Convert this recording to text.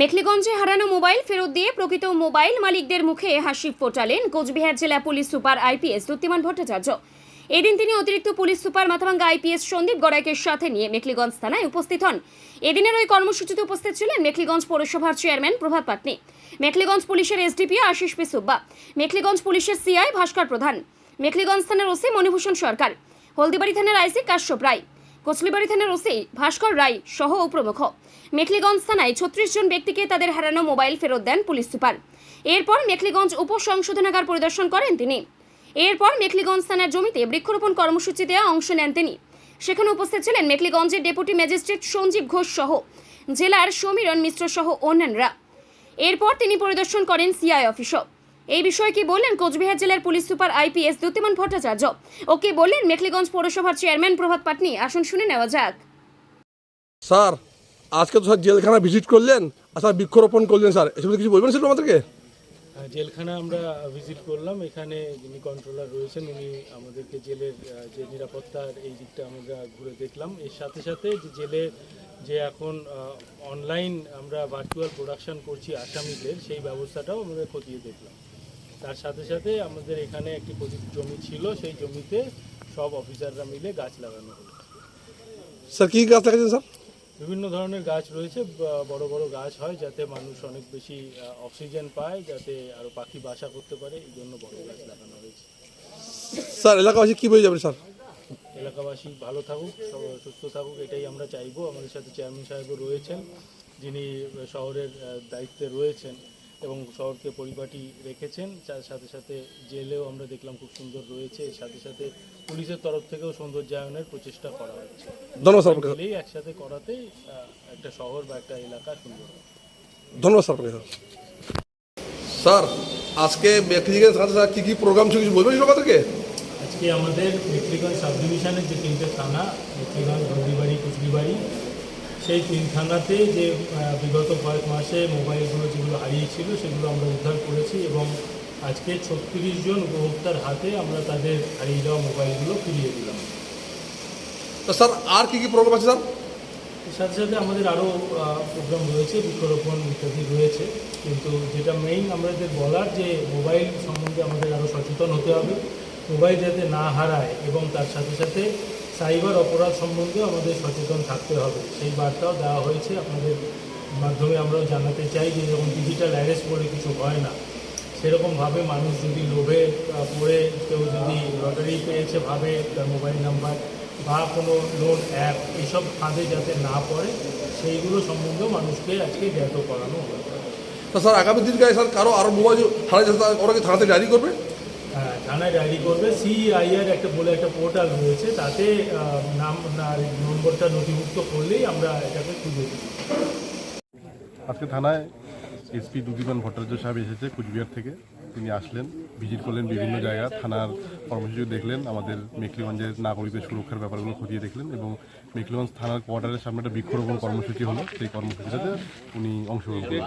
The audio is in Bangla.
মেখলিগঞ্জে হারানো মোবাইল ফেরত দিয়ে প্রকৃত মোবাইল মালিকদের মুখে হাসি ফোটালেন কোচবিহার জেলা police super IPS Dyutiman Bhattacharya. এদিন তিনি অতিরিক্ত police super Mathabhanga IPS Sandeep গড়াইকের সাথে নিয়ে মেখলিগঞ্জ থানায় উপস্থিত হন। এদিনের ওই কর্মসূচিতে উপস্থিত ছিলেন মেখলিগঞ্জ পৌরসভার চেয়ারম্যান প্রভাত পাটনি, মেখলিগঞ্জ পুলিশের এসডিপিও আশিস পি সুব্বা মেখলিগঞ্জ পুলিশের সিআই ভাস্কর প্রধান, মেখলিগঞ্জ থানার ওসি মণিভূষণ সরকার, হলদিবাড়ি থানার আইসি কাশ্যপ রায়। কোচলিবাড়ি থানার ওসি ভাস্কর রায় সহ প্রমুখ মেখলিগঞ্জ থানায় ছত্রিশ জন ব্যক্তিকে তাদের হারানো মোবাইল ফেরত দেন পুলিশ সুপার। এরপর মেখলিগঞ্জ উপসংশোধনাগার পরিদর্শন করেন তিনি। এরপর মেখলিগঞ্জ থানার জমিতে বৃক্ষরোপণ কর্মসূচিতে অংশ নেন তিনি। সেখানে উপস্থিত ছিলেন মেখলিগঞ্জের ডেপুটি ম্যাজিস্ট্রেট সঞ্জীব ঘোষ সহ জেলার সমীরণ মিশ্র সহ অন্যান্যরা। এরপর তিনি পরিদর্শন করেন সিআই অফিসও। এই বিষয়ে কি বললেন কোচবিহার জেলার police super IPS Dyutiman Bhattacharya? ও কি বললেন মেখলিগঞ্জ পৌরসভার চেয়ারম্যান প্রভাত পাটনি আসুন শুনে নেওয়া যাক। স্যার আজকে তো স্যার জেলখানা ভিজিট করলেন আর স্যার বৃক্ষরোপণ করলেন স্যার। এসব কিছু বলবেন স্যার আমাদেরকে? জেলখানা আমরা ভিজিট করলাম। এখানে যিনি কন্ট্রোলার রয়েছেন উনি আমাদেরকে জেলের যে নিরাপত্তার এই দিকটা আমরা ঘুরে দেখলাম। এর সাথে সাথে যে জেলে যে এখন অনলাইন আমরা ভার্চুয়াল প্রোডাকশন করছি আসামিদের সেই ব্যবস্থাটাও আমরা খতিয়ে দেখলাম। তার সাথে সাথে আমাদের এখানে একটি জমি ছিল সেই জমিতে সব অফিসাররা মিলে গাছ লাগানো হলো। স্যার কী গাছ দেখাচ্ছেন স্যার? বিভিন্ন ধরনের গাছ রয়েছে বড় বড় গাছ হয় যাতে মানুষ অনেক বেশি অক্সিজেন পায় যাতে আরও পাখি বাসা করতে পারে এই জন্য বড় গাছ লাগানো হয়েছে। স্যার এলাকাবাসী কী বলে যাবেন স্যার? এলাকাবাসী ভালো থাকুক সুস্থ থাকুক এটাই আমরা চাইব। আমাদের সাথে চেয়ারম্যান সাহেবও রয়েছেন যিনি শহরের দায়িত্বে রয়েছেন। এবং শহরকে পরিপাটি রেখেছেন। তার সাথে সাথে জেলেও আমরা দেখলাম খুব সুন্দর রয়েছে। সাথে সাথে পুলিশের তরফ থেকেও সৌন্দর্যায়নের প্রচেষ্টা করা হচ্ছে। ধন্যবাদ একসাথে করাতে একটা শহর বা একটা এলাকা সুন্দর ধন্যবাদ স্যার স্যার। আজকে ব্যক্তিগত সাথে স্যার কী কী প্রোগ্রাম ছিল কিছু বলবেন আমাদেরকে আজকে আমাদের মেট্রিগঞ্জ সাবডিভিশনের যে তিনটে থানা মেট্রিগঞ্জ হলদিবাড়ি কুচবিবাড়ি সেই তিন থানাতে যে বিগত কয়েক মাসে মোবাইলগুলো যেগুলো হারিয়েছিল সেগুলো আমরা উদ্ধার করেছি এবং আজকে ছত্রিশ জন উপভোক্তার হাতে আমরা তাদের হারিয়ে যাওয়া মোবাইলগুলো ফিরিয়ে দিলাম। তো স্যার আর কী কী প্রোগ্রাম আছে স্যার? সাথে সাথে আমাদের আরও প্রোগ্রাম রয়েছে বৃক্ষরোপণ ইত্যাদি রয়েছে। কিন্তু যেটা মেইন আমাদের বলার যে মোবাইল সম্বন্ধে আমাদের আরও সচেতন হতে হবে। মোবাইল যাতে না হারায় এবং তার সাথে সাথে সাইবার অপরাধ সম্বন্ধেও আমাদের সচেতন থাকতে হবে। সেই বার্তাও দেওয়া হয়েছে আপনাদের মাধ্যমে আমরাও জানাতে চাই যে যখন ডিজিটাল অ্যারেস্ট বলে কিছু হয় না। সেরকমভাবে মানুষ যদি লোভে পড়ে, কেউ যদি লটারি পেয়েছে ভাবে, তার মোবাইল নাম্বার বা কোনো লোন অ্যাপ এইসব ফাঁদে যাতে না পড়ে, সেইগুলো সম্বন্ধেও মানুষকে আজকে জ্ঞাত করানো তো স্যার, আগামী দিনকে স্যার কারও আরও মোবাইল হারাই যাচ্ছে ওরা কি থানাতে ডায়েরি করবে? থানায় ডায়েরি করবে। সিআইআর একটা বলে একটা পোর্টাল রয়েছে। তাতে নাম নম্বরটা নথিভুক্ত করলেই আমরা এটাকে খুঁজে দিই। আজকে থানায় এসপি দুদিমান ভট্টাচার্য সাহেব এসেছে কুচবিহার থেকে। তিনি আসলেন, ভিজিট করলেন বিভিন্ন জায়গা। থানার কর্মসূচি দেখলেন, আমাদের মেকলিগঞ্জের নাগরিকদের সুরক্ষার ব্যাপারগুলো খতিয়ে দেখলেন এবং মেকলিগঞ্জ থানার কোয়ার্টারের সামনে একটা বৃক্ষরোপণ কর্মসূচি হলো। সেই কর্মসূচিটাতে উনি অংশগ্রহণ করলেন।